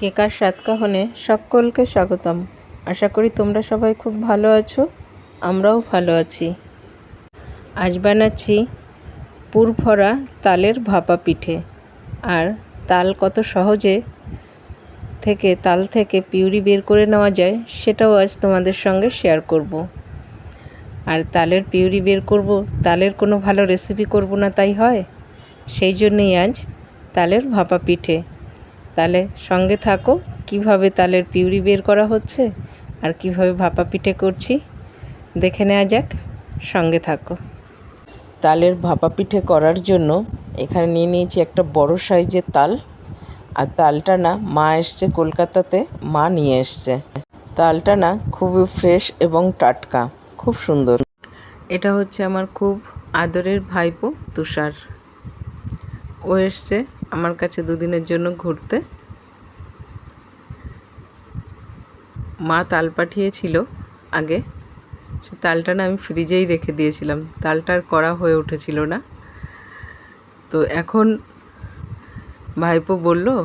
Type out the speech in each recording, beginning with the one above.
কেকার সাতকাহনে সকলকে স্বাগতম। আশা করি তোমরা সবাই খুব ভালো আছো, আমরাও ভালো আছি। আজ বানাচ্ছি পুরভরা তালের ভাপা পিঠে। আর তাল কত সহজে থেকে তাল থেকে পিউরি বের করে নেওয়া যায়, সেটাও আজ তোমাদের সঙ্গে শেয়ার করব। আর তালের পিউরি বের করব, তালের কোনো ভালো রেসিপি করব না তাই হয়? সেই জন্যই আজ তালের ভাপা পিঠে। তাহলে সঙ্গে থাকো, কীভাবে তালের পিউরি বের করা হচ্ছে আর কীভাবে ভাপা পিঠে করছি, দেখে নেওয়া যাক, সঙ্গে থাকো। তালের ভাপা পিঠে করার জন্য এখানে নিয়ে নিয়েছি একটা বড় সাইজের তাল, আর তালটা না মা এসছে কলকাতাতে, মা নিয়ে এসছে। তালটা না খুবই ফ্রেশ এবং টাটকা, খুব সুন্দর। এটা হচ্ছে আমার খুব আদরের ভাইপো তুষার। ও এসছে আমার কাছে দুদিনের জন্য ঘুরতে। মা তাল পাঠিয়েছিল আগে। সে তালটা না আমি ফ্রিজেই রেখে দিয়েছিলাম। তালটা আর করা হয়ে উঠেছিল না। তো এখন ভাইপো বলল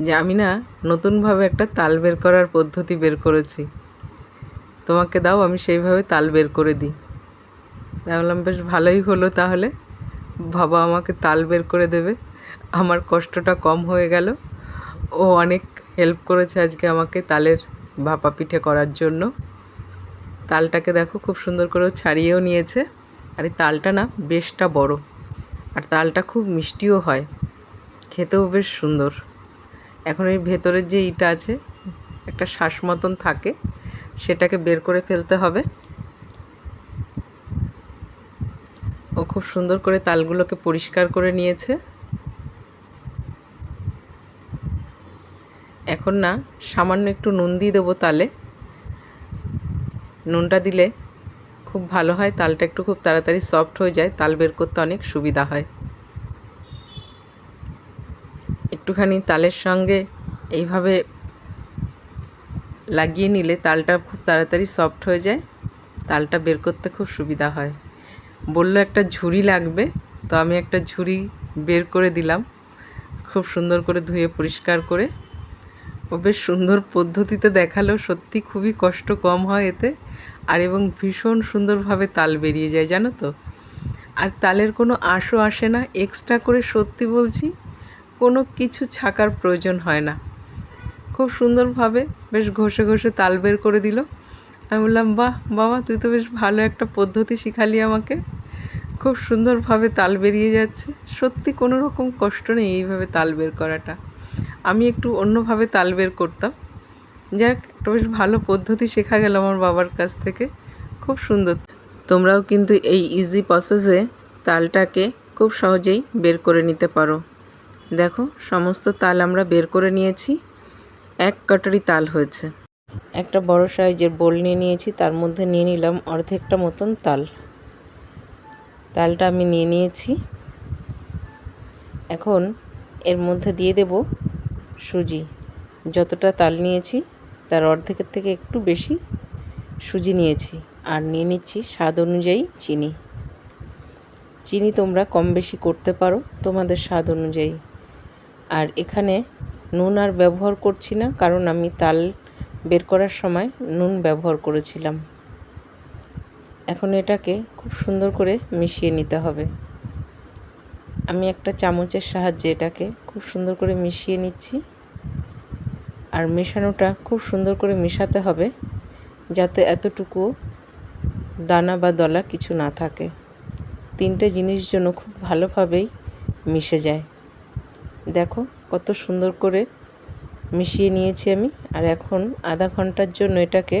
যে, আমি না নতুনভাবে একটা তাল বের করার পদ্ধতি বের করেছি। তোমাকে দাও, আমি সেইভাবে তাল বের করে দিই। ভাবলাম, বেশ ভালোই হলো তাহলে। বাবা আমাকে তাল বের করে দেবে। আমার কষ্টটা কম হয়ে গেল। ও অনেক হেল্প করেছে আজকে আমাকে তালের ভাপা পিঠে করার জন্য। তালটাকে দেখো খুব সুন্দর করে ছাড়িয়েও নিয়েছে। আর এই তালটা না বেশটা বড়। আর তালটা খুব মিষ্টিও হয়। খেতেও বেশ সুন্দর। এখন এই ভেতরের যে ইটা আছে, একটা শ্বাস মতন থাকে, সেটাকে বের করে ফেলতে হবে। খুব সুন্দর করে তালগুলোকে পরিষ্কার করে নিয়েছে। এখন না, সামান্য একটু নুন দিয়ে দেবো তালে। নুনটা দিলে খুব ভালো হয়, তালটা একটু খুব তাড়াতাড়ি সফট হয়ে যায়, তাল বের করতে অনেক সুবিধা হয়। একটুখানি তালের সঙ্গে এইভাবে লাগিয়ে নিলে তালটা খুব তাড়াতাড়ি সফট হয়ে যায়, তালটা বের করতে খুব সুবিধা হয়। বলল, একটা ঝুড়ি লাগবে। তো আমি একটা ঝুড়ি বের করে দিলাম, খুব সুন্দর করে ধুয়ে পরিষ্কার করে। ও বেশ সুন্দর পদ্ধতিতে দেখাল, সত্যি খুবই কষ্ট কম হয় এতে, আর এবং ভীষণ সুন্দরভাবে তাল বেরিয়ে যায়, জানো তো। আর তালের কোনো আশও আসে না এক্সট্রা করে সত্যি বলছি, কোনো কিছু ছাকার প্রয়োজন হয় না। খুব সুন্দরভাবে বেশ ঘষে ঘষে তাল বের করে দিল। আমি বললাম, বাহ, বাবা, তুই তো বেশ ভালো একটা পদ্ধতি শিখালি আমাকে। খুব সুন্দরভাবে তাল বেরিয়ে যাচ্ছে। সত্যি কোনো রকম কষ্ট নেই এইভাবে তাল বের করাটা। আমি একটু অন্যভাবে তাল বের করতাম। যাক, একটা বেশ ভালো পদ্ধতি শেখা গেল আমার বাবার কাছ থেকে। খুব সুন্দর। তোমরাও কিন্তু এই ইজি প্রসেসে তালটাকে খুব সহজেই বের করে নিতে পারো। দেখো, সমস্ত তাল আমরা বের করে নিয়েছি। এক কাটারি তাল হয়েছে। একটা বড় সাইজের বোল নিয়ে নিয়েছি, তার মধ্যে নিয়ে নিলাম অর্ধেকটা মতন তাল। তালটা আমি নিয়ে নিয়েছি। এখন এর মধ্যে দিয়ে দেব সুজি। যতটা তাল নিয়েছি, তার অর্ধেকের থেকে একটু বেশি সুজি নিয়েছি। আর নিয়ে নিচ্ছি স্বাদ অনুযায়ী চিনি। চিনি তোমরা কম বেশি করতে পারো তোমাদের স্বাদ অনুযায়ী। আর এখানে নুন আর ব্যবহার করছি না, কারণ আমি তাল বের করার সময় নুন ব্যবহার করেছিলাম। এখন এটাকে খুব সুন্দর করে মিশিয়ে নিতে হবে। আমি একটা চামচের সাহায্যে এটাকে খুব সুন্দর করে মিশিয়ে নিচ্ছি। আর মেশানোটা খুব সুন্দর করে মেশাতে হবে যাতে এতটুকু দানা বা দলা কিছু না থাকে। তিনটে জিনিস জন্য খুব ভালোভাবেই মিশে যায়। দেখো কত সুন্দর করে মিশিয়ে নিয়েছি আমি। আর এখন আধা ঘণ্টার জন্য এটাকে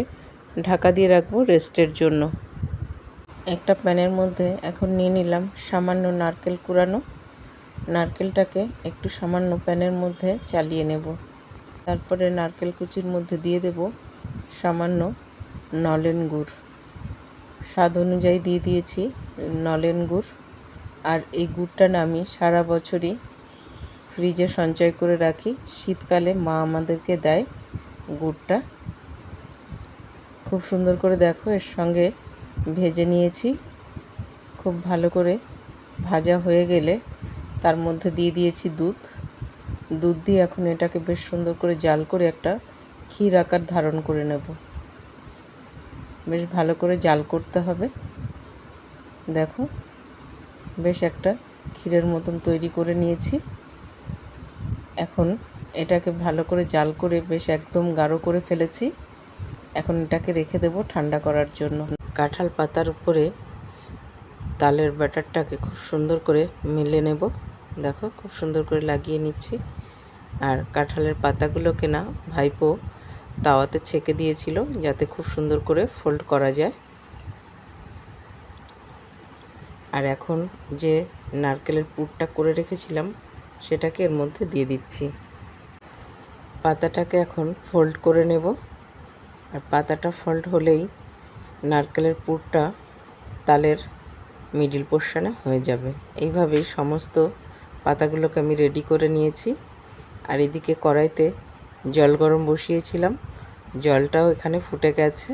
ঢাকা দিয়ে রাখব রেস্টের জন্য। একটা প্যানের মধ্যে এখন নিয়ে নিলাম সামান্য নারকেল কুড়ানো। নারকেলটাকে একটু সামান্য প্যানের মধ্যে চালিয়ে নেব। তারপরে নারকেল কুচির মধ্যে দিয়ে দেব সামান্য নলেন গুড়। স্বাদ অনুযায়ী দিয়ে দিয়েছি নলেন গুড়। আর এই গুড়টা না আমি সারা বছরই ফ্রিজে সঞ্চয় করে রাখি। শীতকালে মা আমাদেরকে দেয় গুড়টা। খুব সুন্দর করে দেখো, এর সঙ্গে ভেজে নিয়েছি। খুব ভালো করে ভাজা হয়ে গেলে তার মধ্যে দিয়ে দিয়েছি দুধ। দুধ দিয়ে এখন এটাকে বেশ সুন্দর করে জাল করে একটা ক্ষীর আকার ধারণ করে নেব। বেশ ভালো করে জাল করতে হবে। দেখো, বেশ একটা ক্ষীরের মতন তৈরি করে নিয়েছি। এখন এটাকে ভালো করে জাল করে বেশ একদম গাঢ় করে ফেলেছি। এখন এটাকে রেখে দেব ঠান্ডা করার জন্য। কাঁঠাল পাতার উপরে তালের ব্যাটারটাকে খুব সুন্দর করে মিলে নেব। দেখো, খুব সুন্দর করে লাগিয়ে নিচ্ছি। আর কাঁঠালের পাতাগুলোকে না ভাইপো তাওয়াতে ছেঁকে দিয়েছিল যাতে খুব সুন্দর করে ফোল্ড করা যায়। আর এখন যে নারকেলের পুরটা করে রেখেছিলাম সেটাকে এর মধ্যে দিয়ে দিচ্ছি। পাতাটাকে এখন ফোল্ড করে নেব। আর পাতাটা ফোল্ড হলেই নারকেলের পুরটা তালের মিডিল পোর্শনে হয়ে যাবে। এইভাবেই সমস্ত পাতাগুলোকে আমি রেডি করে নিয়েছি। আর এদিকে কড়াইতে জল গরম বসিয়েছিলাম। জলটাও এখানে ফুটে গেছে।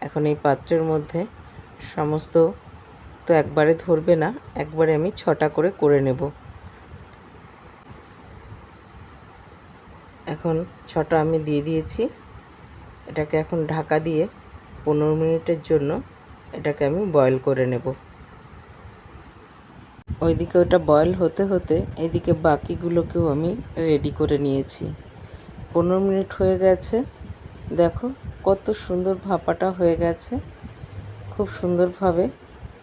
এখন এই পাত্রের মধ্যে সমস্ত তো একবারে ধরবে না, একবারে আমি ছটা করে করে নেব। এখন ছটা আমি দিয়ে দিয়েছি। এটাকে এখন ঢাকা দিয়ে পনেরো মিনিটের জন্য এটাকে আমি বয়েল করে নেব। ওইদিকে ওটা বয়েল হতে হতে এদিকে বাকিগুলোকেও আমি রেডি করে নিয়েছি। পনেরো মিনিট হয়ে গেছে। দেখো কত সুন্দর ভাপাটা হয়ে গেছে। খুব সুন্দরভাবে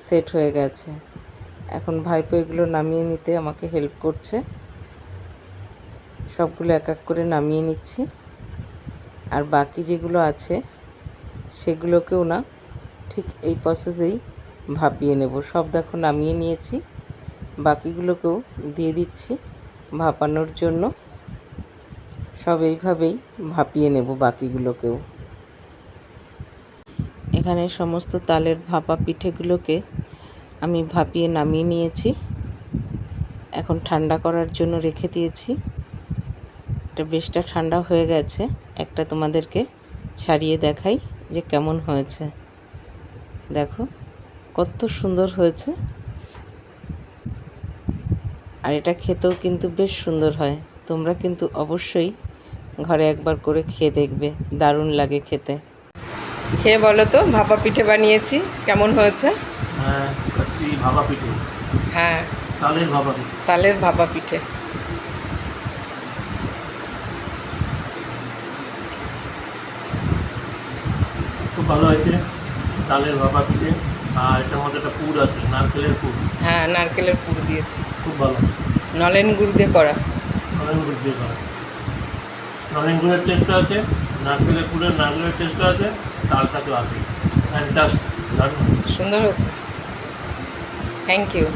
সেট হয়ে গেছে। এখন ভাইপো এগুলো নামিয়ে নিতে আমাকে হেল্প করছে। সবগুলো এক এক করে নামিয়ে নিচ্ছি। আর বাকি যেগুলো আছে, সেগুলোকেও না ঠিক এই প্রসেসেই ভাপিয়ে নেব। সব দেখো নামিয়ে নিয়েছি। বাকিগুলোকেও দিয়ে দিচ্ছি ভাপানোর জন্য। সব এইভাবেই ভাপিয়ে নেব বাকিগুলোকেও। এখানে সমস্ত তালের ভাপা পিঠেগুলোকে আমি ভাপিয়ে নামিয়ে নিয়েছি। এখন ঠান্ডা করার জন্য রেখে দিয়েছি। এটা বেশটা ঠান্ডা হয়ে গেছে একটা তোমাদেরকে ছাড়িয়ে দেখাই যে কেমন হয়েছে। দেখো কত সুন্দর হয়েছে। আর এটা খেতেও কিন্তু বেশ সুন্দর হয়। তোমরা কিন্তু অবশ্যই ঘরে একবার করে খেয়ে দেখবে দারুণ লাগে খেতে। খেয়ে বলো তো ভাপা পিঠে বানিয়েছি কেমন হয়েছে? হ্যাঁ ভাপা পিঠে। হ্যাঁ। তালের ভাপা পিঠে। তালের ভাপা পিঠে। ভালো হয়েছে তালের ভাপা পিঠে আর এটার মধ্যে একটা পুর আছে নারকেলের পুর। হ্যাঁ নারকেলের পুর দিয়েছি। খুব ভালো। নলেন গুড় দিয়ে করা। নলেন গুড় দিয়ে করা। নলেন গুড়ের টেস্টও আছে নারকেলের পুরের নারকেলের টেস্টও আছে তালটাতেও আছে। ফ্যান্টাস্ট। সুন্দর হয়েছে। থ্যাংক ইউ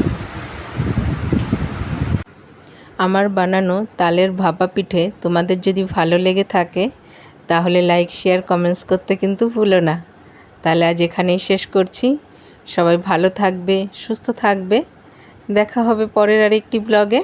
আমার বানানো তালের ভাপা পিঠে তোমাদের যদি ভালো লেগে থাকে তাহলে লাইক শেয়ার কমেন্টস করতে কিন্তু ভুলো না। তাহলে আজ এখানেই শেষ করছি। সবাই ভালো থাকবে, সুস্থ থাকবে। দেখা হবে পরের আর একটি ব্লগে